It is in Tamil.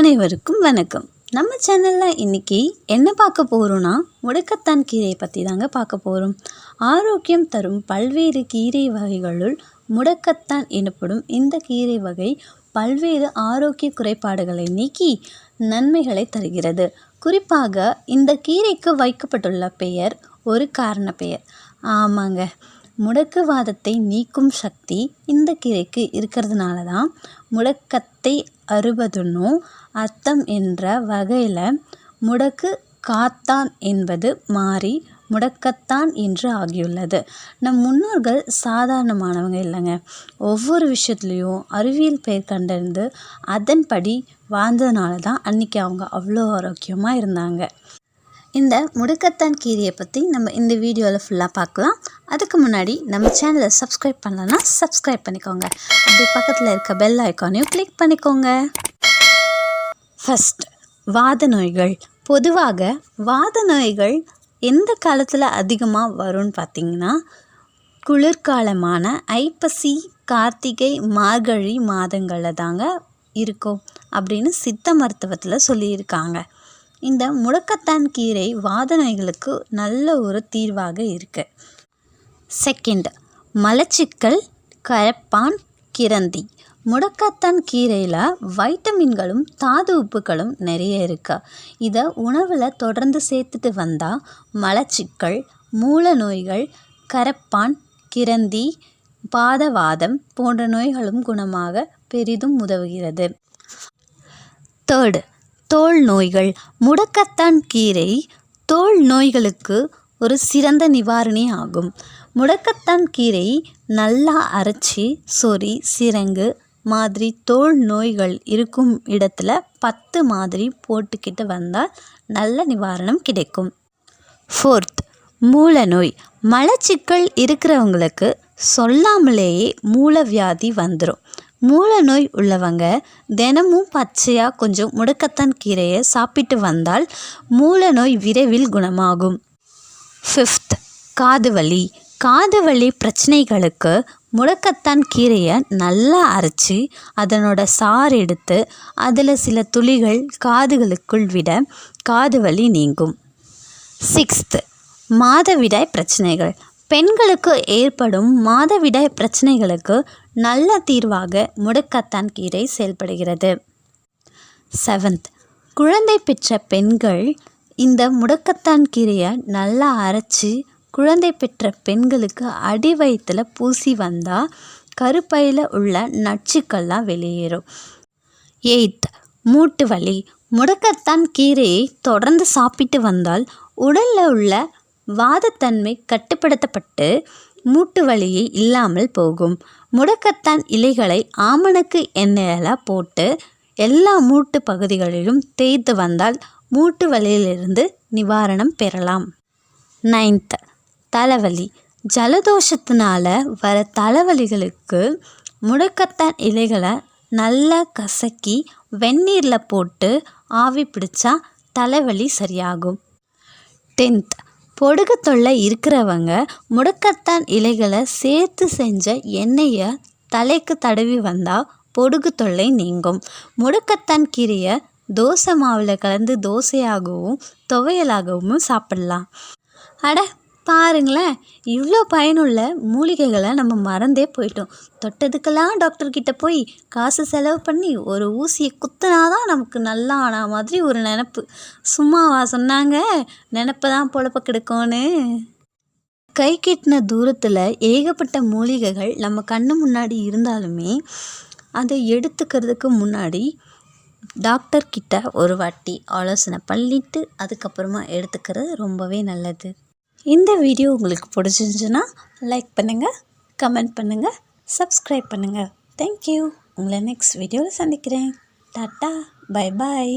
அனைவருக்கும் வணக்கம். நம்ம சேனலில் இன்றைக்கி என்ன பார்க்க போகிறோன்னா முடக்கத்தான் கீரையை பற்றி தாங்க பார்க்க போகிறோம் ஆரோக்கியம் தரும் பல்வேறு கீரை வகைகளுள் முடக்கத்தான் எனப்படும் இந்த கீரை வகை பல்வேறு ஆரோக்கிய குறைபாடுகளை நீக்கி நன்மைகளை தருகிறது. குறிப்பாக இந்த கீரைக்கு வைக்கப்பட்டுள்ள பெயர் ஒரு காரண பெயர் ஆமாங்க. முடக்குவாதத்தை நீக்கும் சக்தி இந்த கீரைக்கு இருக்கிறதுனால தான் முடக்கத்தை அறுபதுன்னும் அர்த்தம் என்ற வகையில் முடக்கு காத்தான் என்பது மாறி முடக்கத்தான் என்று ஆகியுள்ளது. நம் முன்னோர்கள் சாதாரணமானவங்க இல்லைங்க. ஒவ்வொரு விஷயத்துலேயும் அறிவியல் பெயர் கண்டறிந்து அதன்படி வாழ்ந்ததுனால தான் அன்றைக்கி அவங்க அவ்வளோ ஆரோக்கியமாக இருந்தாங்க. இந்த முடக்கத்தான் கீரையை பற்றி நம்ம இந்த வீடியோவில் ஃபுல்லாக பார்க்கலாம். அதுக்கு முன்னாடி நம்ம சேனலை சப்ஸ்கிரைப் பண்ணலன்னா சப்ஸ்கிரைப் பண்ணிக்கோங்க. அப்படி பக்கத்தில் இருக்க பெல் ஐக்கானையும் கிளிக் பண்ணிக்கோங்க. ஃபஸ்ட் வாத நோய்கள். பொதுவாக வாத நோய்கள் எந்த காலத்தில் அதிகமாக வரும்னு பார்த்திங்கன்னா குளிர்காலமான ஐப்பசி கார்த்திகை மார்கழி மாதங்களில் தாங்க இருக்கும் அப்படின்னு சித்த மருத்துவத்தில் சொல்லியிருக்காங்க. இந்த முடக்கத்தான் கீரை வாத நோய்களுக்கு நல்ல ஒரு தீர்வாக இருக்குது செகண்ட் மலச்சிக்கல் கரப்பான் கிரந்தி. முடக்கத்தான் கீரையில் வைட்டமின்களும் தாது உப்புகளும் நிறைய இருக்கு. இதை உணவில் தொடர்ந்து சேர்த்துட்டு வந்தால் மலச்சிக்கல் மூல நோய்கள் கரப்பான் கிரந்தி பாதவாதம் போன்ற நோய்களும் குணமாக பெரிதும் உதவுகிறது. தேர்டு தோல் நோய்கள் முடக்கத்தான் கீரை. தோல் நோய்களுக்கு ஒரு சிறந்த நிவாரணி ஆகும். முடக்கத்தான் கீரை நல்லா அரைச்சி சொறி சிரங்கு மாதிரி தோல் நோய்கள் இருக்கும் இடத்துல பத்து மாதிரி போட்டுக்கிட்டு வந்தால் நல்ல நிவாரணம் கிடைக்கும். ஃபோர்த் மூல நோய். மலச்சிக்கல் இருக்கிறவங்களுக்கு சொல்லாமலேயே மூலவியாதி வந்துடும் மூல நோய் உள்ளவங்க தினமும் பச்சையாக கொஞ்சம் முடக்கத்தான் கீரையை சாப்பிட்டு வந்தால் மூல நோய் விரைவில் குணமாகும். ஃபிஃப்த் காது வலி காது வலி பிரச்சனைகளுக்கு முடக்கத்தான் கீரையை நல்லா அரைச்சி அதனோட சாறு எடுத்து அதில் சில துளிகள் காதுகளுக்குள் விட காது வலி நீங்கும். சிக்ஸ்த்து மாதவிடாய் பிரச்சனைகள். பெண்களுக்கு ஏற்படும் மாதவிடாய் பிரச்சனைகளுக்கு நல்ல தீர்வாக முடக்கத்தான் கீரை செயல்படுகிறது. செவன்த் குழந்தை பெற்ற பெண்கள் இந்த முடக்கத்தான் கீரையை நல்லா அரைச்சி குழந்தை பெற்ற பெண்களுக்கு அடி வயிற்றில் பூசி வந்தால் கருப்பையில் உள்ள நச்சுக்கள்லாம் வெளியேறும். எயித் மூட்டு வலி. முடக்கத்தான் கீரையை தொடர்ந்து சாப்பிட்டு வந்தால் உடலில் உள்ள வாதத்தன்மை கட்டுப்படுத்தப்பட்டு மூட்டு வலியை இல்லாமல் போகும். முடக்கத்தான் இலைகளை ஆமணக்கு எண்ணெயில் போட்டு எல்லா மூட்டு பகுதிகளிலும் தேய்த்து வந்தால் மூட்டு வலியிலிருந்து நிவாரணம் பெறலாம். நைன்த் தலைவலி. ஜலதோஷத்தினால வர தலைவலிகளுக்கு முடக்கத்தான் இலைகளை நல்லா கசக்கி வெந்நீரில் போட்டு ஆவி பிடிச்சா தலைவலி சரியாகும். டென்த் பொடுகு தொல்லை இருக்கிறவங்க முடக்கத்தான் இலைகளை சேர்த்து செஞ்ச எண்ணெயை தலைக்கு தடவி வந்தால் பொடுகு தொல்லை நீங்கும். முடக்கத்தான் கீரையை தோசை மாவில் கலந்து தோசையாகவும் துவையலாகவும் சாப்பிடலாம். அட பாருங்களேன். இவ்வளோ பயனுள்ள மூலிகைகளை நம்ம மறந்தே போயிட்டோம். தொட்டதுக்கெல்லாம் டாக்டர்கிட்ட போய் காசு செலவு பண்ணி ஒரு ஊசியை குத்தினாதான் நமக்கு நல்லா ஆன மாதிரி ஒரு நினப்பு. சும்மாவா சொன்னாங்க? நினப்பு தான் பொழப்ப கெடுக்கும்னு. கை கெட்டின தூரத்தில் ஏகப்பட்ட மூலிகைகள் நம்ம கண்ணு முன்னாடி இருந்தாலுமே அதை எடுத்துக்கிறதுக்கு முன்னாடி டாக்டர்கிட்ட ஒரு வாட்டி ஆலோசனை பண்ணிட்டு அதுக்கப்புறமா எடுத்துக்கிறது ரொம்பவே நல்லது. இந்த வீடியோ உங்களுக்கு பிடிச்சிருந்துச்சுன்னா லைக் பண்ணுங்கள் கமெண்ட் பண்ணுங்கள் சப்ஸ்கிரைப் பண்ணுங்கள் தேங்க்யூ உங்களை நெக்ஸ்ட் வீடியோவில் சந்திக்கிறேன். Tata bye bye